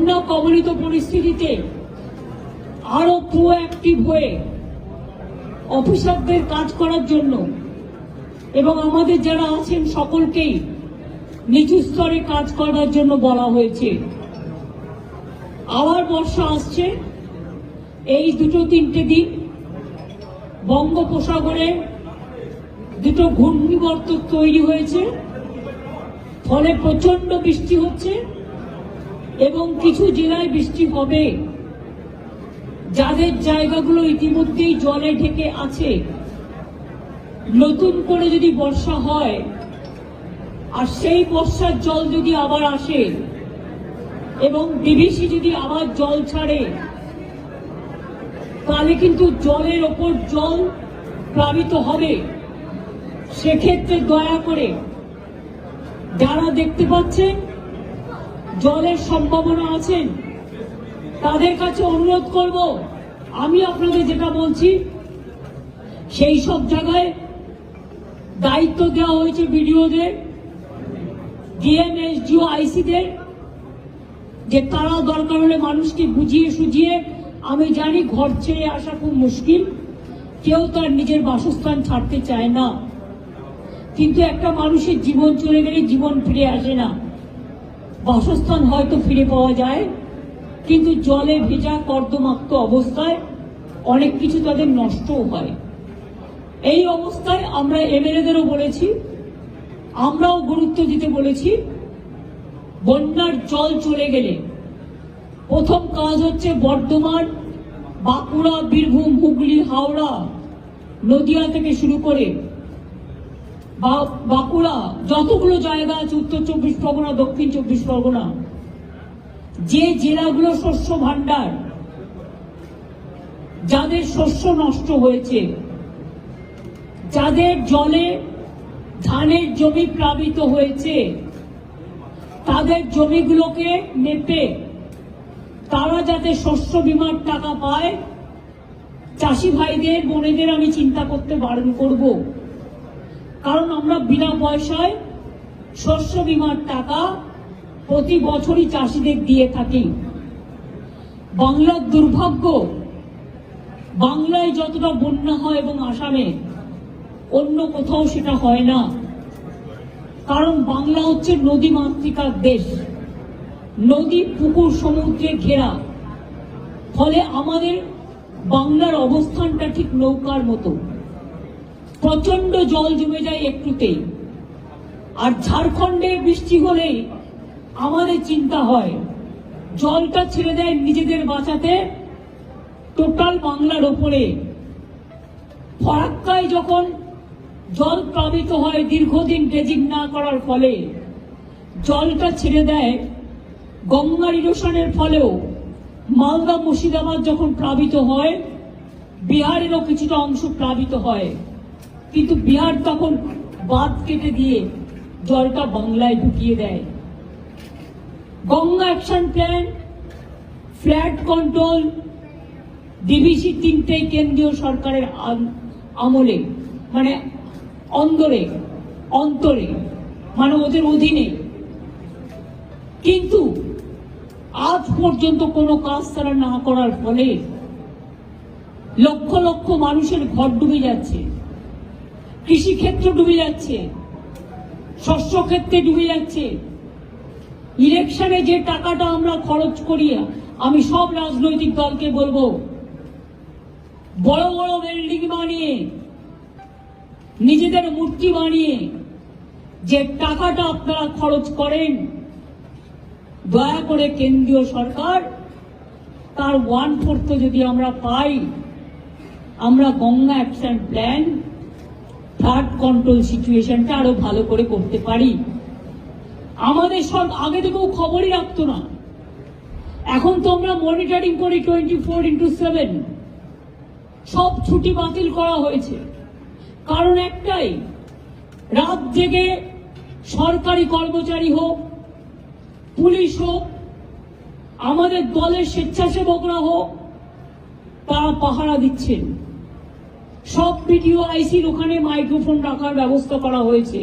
বন্যা কবলিত পরিস্থিতিতে আরও প্রোঅ্যাক্টিভ হয়ে অফিসারদের কাজ করার জন্য এবং আমাদের যারা আছেন সকলকেই নিচু স্তরে কাজ করার জন্য বলা হয়েছে। আবার বর্ষা আসছে। এই দুটো তিনটে দিন বঙ্গোপসাগরে দুটো ঘূর্ণিবর্ত তৈরি হয়েছে। ফলে প্রচণ্ড বৃষ্টি হচ্ছে। এবং কিছু জেলায় বৃষ্টি হবে। যাদের জায়গাগুলো ইতিমধ্যেই জলে ঢেকে আছে, নতুন করে যদি বর্ষা হয়, আর সেই বর্ষার জল যদি আবার আসে, এবং ডিভিসি যদি আবার জল ছাড়ে, তাহলে কিন্তু জলের ওপর জল প্লাবিত হবে। সেক্ষেত্রে দয়া করে যারা দেখতে পাচ্ছেন জলের সম্ভাবনা আছেন তাদের কাছে অনুরোধ করব, আমি আপনাদের যেটা বলছি, সেই সব জায়গায় দায়িত্ব দেওয়া হয়েছে বিডিওদের ডিএম এসডিও আইসিদের, যে তারা দরকার হলে মানুষকে বুঝিয়ে সুঝিয়ে, আমি জানি ঘর ছেড়ে আসা খুব মুশকিল, কেউ তার নিজের বাসস্থান ছাড়তে চায় না। কিন্তু একটা মানুষের জীবন চলে গেলে জীবন ফিরে আসে না। বাসস্থান হয়তো ফিরে পাওয়া যায়, কিন্তু জলে ভেজা কর্দমাক্ত অবস্থায় অনেক কিছু তাদের নষ্টও হয়। এই অবস্থায় আমরা এমএলএদেরও বলেছি, আমরাও গুরুত্ব দিতে বলেছি, বন্যার জল চলে গেলে। প্রথম কাজ হচ্ছে বর্ধমান, বাঁকুড়া, বীরভূম, হুগলি, হাওড়া, নদিয়া থেকে শুরু করে বা- বাঁকুড়া, যতগুলো জায়গা আছে, উত্তর চব্বিশ পরগনা, দক্ষিণ চব্বিশ পরগনা, যে জেলাগুলো শস্য ভাণ্ডার, যাদের শস্য নষ্ট হয়েছে, যাদের জলে ধানের জমি প্লাবিত হয়েছে, তাদের জমিগুলোকে মেপে তারা যাতে শস্য বিমার টাকা পায়, চাষি ভাইদের, বোনেদের আমি চিন্তা করতে বারণ করব। কারণ আমরা বিনা পয়সায় শস্য বিমার টাকা প্রতি বছরই চাষিদের দিয়ে থাকি। বাংলার দুর্ভাগ্য, বাংলায় যতটা বন্যা হয় এবং আসামে, অন্য কোথাও সেটা হয় না। কারণ বাংলা হচ্ছে নদী মাতৃকার দেশ। নদী, পুকুর, সমুদ্রে ঘেরা। ফলে আমাদের বাংলার অবস্থানটা ঠিক নৌকার মতো। প্রচণ্ড জল জমে যায় একটুতেই। আর ঝাড়খণ্ডে বৃষ্টি হলেই আমাদের চিন্তা হয়, জলটা ছেড়ে দেয় নিজেদের বাঁচাতে টোটাল বাংলার ওপরে। ফরাক্কায় যখন জল প্লাবিত হয় দীর্ঘদিন ড্রেজিং না করার ফলে, জলটা ছেড়ে দেয় গঙ্গার ইরোশনের ফলেও। মালদা মুর্শিদাবাদ যখন প্লাবিত হয়, বিহারেরও কিছুটা অংশ প্লাবিত হয়। কিন্তু বিহার তখন বাদ কেটে দিয়ে জলটা বাংলায় ঢুকিয়ে দেয়। Ganga action plan, flood control, DVC তিনটেই কেন্দ্রীয় সরকারের আমলে মানে অন্দরে, অন্তরে মানে ওদের অধীনে। কিন্তু আজ পর্যন্ত কোনো কাজ তারা না করার ফলে লক্ষ লক্ষ মানুষের ঘর ডুবে যাচ্ছে। কৃষিক্ষেত্র ডুবে যাচ্ছে শস্য ক্ষেত্রে ডুবে যাচ্ছে। ইলেকশনে যে টাকাটা আমরা খরচ করি, আমি সব রাজনৈতিক দলকে বলব, বড় বড় বিল্ডিং বানিয়ে, নিজেদের মূর্তি বানিয়ে, যে টাকাটা আপনারা খরচ করেন, দয়া করে কেন্দ্রীয় সরকার, তার ওয়ান ফোর্থ যদি আমরা পাই, আমরা Ganga action plan flood control সিচুয়েশনটা আরও ভালো করে করতে পারি। আমাদের সব আগে থেকেও খবরই রাখতো না। এখন তো আমরা মনিটরিং করি টোয়েন্টি ফোর ইন্টু সেভেন সব ছুটি বাতিল করা হয়েছে। কারণ একটাই, রাত জেগে সরকারি কর্মচারী হোক, পুলিশ হোক, আমাদের দলের স্বেচ্ছাসেবকরা হোক, তারা পাহারা দিচ্ছেন। সব পিটিও আইসির ওখানে মাইক্রোফোন রাখার ব্যবস্থা করা হয়েছে।